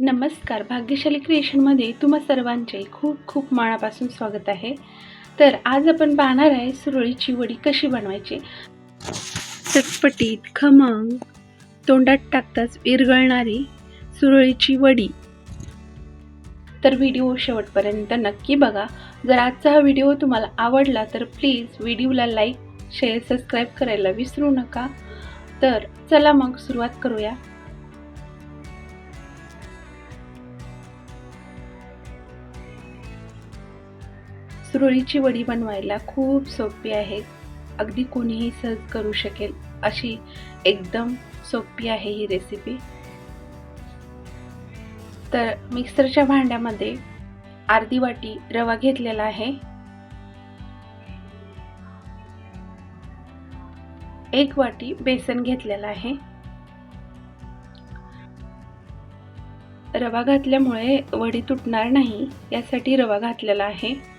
नमस्कार. भाग्यशाली क्रिएशनमध्ये तुम्हा सर्वांचे खूप खूप मनापासून स्वागत आहे. तर आज आपण पाहणार आहे सुरळीची वडी कशी बनवायची. चटपटीत खमंग तोंडात टाकताच विरगळणारी सुरळीची वडी. तर व्हिडिओ शेवटपर्यंत नक्की बघा. जर आजचा हा व्हिडिओ तुम्हाला आवडला तर प्लीज व्हिडिओला लाईक शेअर सबस्क्राईब करायला विसरू नका. तर चला मग सुरुवात करूया. सुरळीची वडी बनवायला खूप सोपी आहे. अगदी कोणीही सहज करू शकेल अशी एकदम सोपी आहे ही रेसिपी तर मिक्सरच्या भांड्यामध्ये अर्धी वाटी रवा घेतलेला आहे. एक वाटी बेसन घेतलेला आहे. रवा घातल्यामुळे वडी तुटणार नाही यासाठी रवा घातलेला आहे.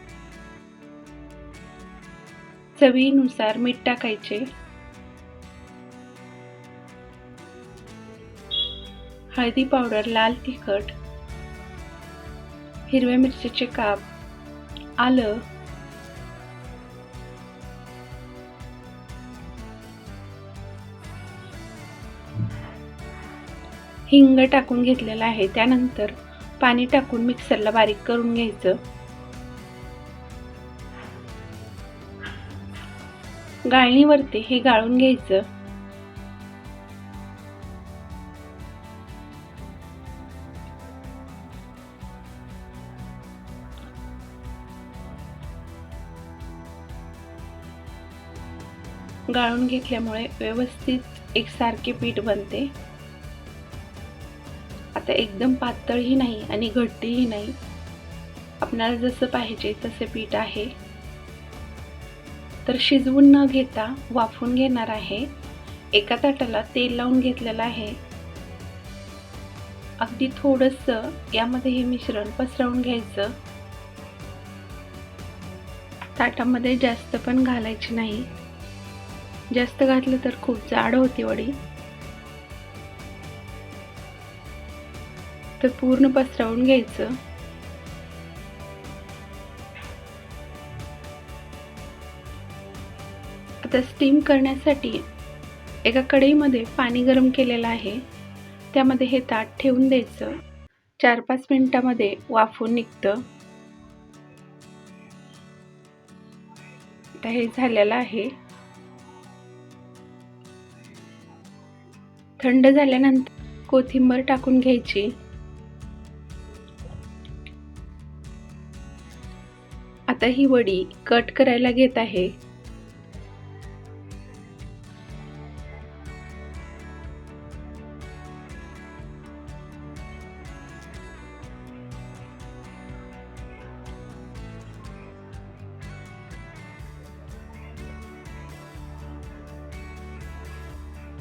चवीनुसार मीठ टाकायचे. हळदी पावडर लाल तिखट हिरव्या मिरचीचे काप आलं हिंग टाकून घेतलेला आहे. त्यानंतर पाणी टाकून मिक्सरला बारीक करून घ्यायचं. गाळणीवरती हे गाळून घ्यायचं. गाळून घेतल्यामुळे व्यवस्थित एकसारखे पीठ बनते. आता एकदम पातळही नाही आणि घट्टही नाही. आपणाला जसं पाहिजे तसे पीठ आहे. तर शिजवून न घेता वाफून घेणार आहे. एका ताटाला तेल लावून घेतलेलं आहे. अगदी थोडंसं यामध्ये हे मिश्रण पसरवून घ्यायचं. ताटामध्ये जास्त पण घालायची नाही. जास्त घातलं तर खूप जाड होती वडी. तर पूर्ण पसरवून घ्यायचं. आता स्टीम करण्यासाठी एका कढईमध्ये पाणी गरम केलेलं आहे. त्यामध्ये हे ताट ठेवून द्यायचं. चार पाच मिनटामध्ये वाफून निघतं. आता हे झालेलं आहे. थंड झाल्यानंतर कोथिंबर टाकून घ्यायची. आता ही वडी कट करायला घेत आहे.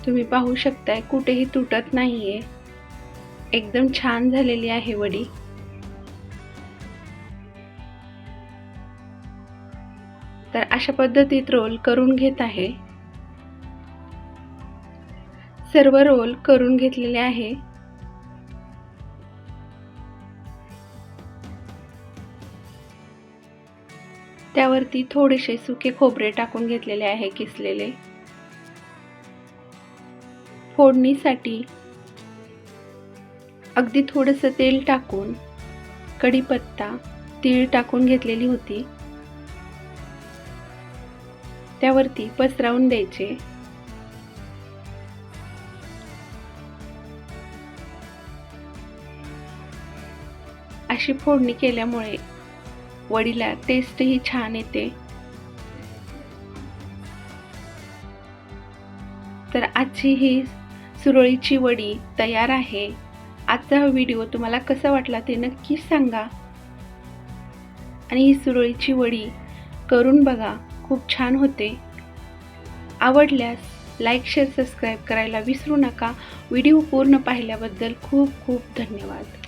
तुम्ही पाहू शकताय कुठेही तुटत नाहीये. एकदम छान झालेली आहे वडी. तर अशा पद्धतीत रोल करून घेत आहे. सर्व रोल करून घेतलेले आहे. त्यावरती थोडेसे सुके खोबरे टाकून घेतलेले आहे किसलेले. फोडणीसाठी. अगदी थोडंसं तेल टाकून कढीपत्ता तीळ टाकून घेतलेली होती. त्यावरती पसरावून द्यायचे. अशी फोडणी केल्यामुळे वडीला टेस्टही छान येते. तर आजची ही सुरळीची वडी तयार आहे. आजचा हा व्हिडिओ तुम्हाला कसा वाटला ते नक्कीच सांगा. आणि ही सुरळीची वडी करून बघा खूप छान होते. आवडल्यास लाईक शेअर सबस्क्राईब करायला विसरू नका. व्हिडिओ पूर्ण पाहिल्याबद्दल खूप खूप धन्यवाद.